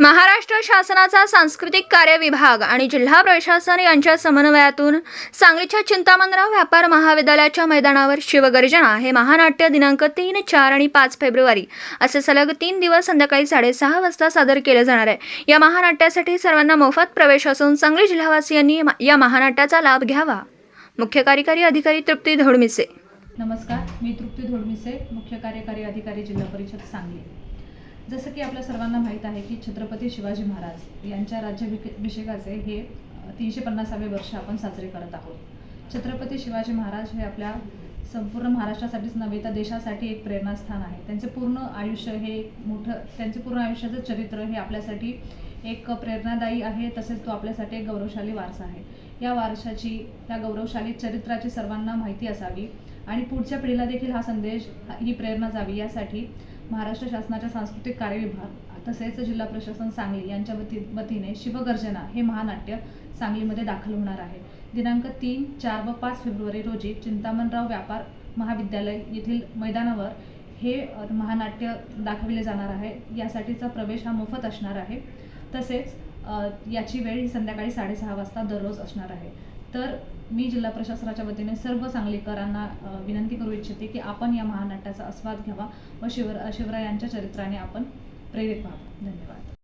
महाराष्ट्र शासनाचा सांस्कृतिक कार्य विभाग आणि जिल्हा प्रशासन यांच्या समन्वयातून सांगलीच्या चिंतामणराव व्यापार महाविद्यालयाच्या मैदानावर शिवगर्जना हे महानाट्य दिनांक तीन चार आणि पाच फेब्रुवारी असे सलग तीन दिवस संध्याकाळी साडेसहा वाजता सादर केले जाणार आहे. या महानाट्यासाठी सर्वांना मोफत प्रवेश असून सांगली जिल्हावासियांनी या महानाट्याचा लाभ घ्यावा. मुख्य कार्यकारी अधिकारी तृप्ती धोडमिसे. नमस्कार मी तृप्ती धोडमिसे मुख्य कार्यकारी अधिकारी जिल्हा परिषद सांगली. जसं की आपल्या सर्वांना माहीत आहे की छत्रपती शिवाजी महाराज यांच्या राज्याभिषेकाचे हे तीनशे पन्नासावे वर्ष आपण साजरे करत आहोत. छत्रपती शिवाजी महाराज हे आपल्या संपूर्ण महाराष्ट्रासाठीच नव्हे तर देशासाठी एक प्रेरणास्थान आहे. त्यांचे पूर्ण आयुष्य हे एक मोठं त्यांचे पूर्ण आयुष्याचं चरित्र हे आपल्यासाठी एक प्रेरणादायी आहे तसेच तो आपल्यासाठी एक गौरवशाली वारसा आहे. या वारशाची या गौरवशाली चरित्राची सर्वांना माहिती असावी आणि पुढच्या पिढीला देखील हा संदेश ही प्रेरणा जावी यासाठी महाराष्ट्र शासनाच्या सांस्कृतिक कार्य विभाग तसेच जिल्हा प्रशासन सांगली यांच्या वती वतीने शिवगर्जना हे महानाट्य सांगलीमध्ये दाखल होणार आहे. दिनांक तीन चार व पाच फेब्रुवारी रोजी चिंतामणराव व्यापार महाविद्यालय येथील मैदानावर हे महानाट्य दाखविले जाणार आहे. यासाठीचा प्रवेश हा मोफत असणार आहे. तसेच याची वेळ ही संध्याकाळी साडेसहा वाजता दररोज असणार आहे. तर मी जिल्हा प्रशासनाच्या वतीने सर्व सांगलीकरांना विनंती करू इच्छिते की आपण या महानाट्याचा आस्वाद घ्यावा व शिवर शिवरायांच्या चरित्राने आपण प्रेरित व्हावं. धन्यवाद.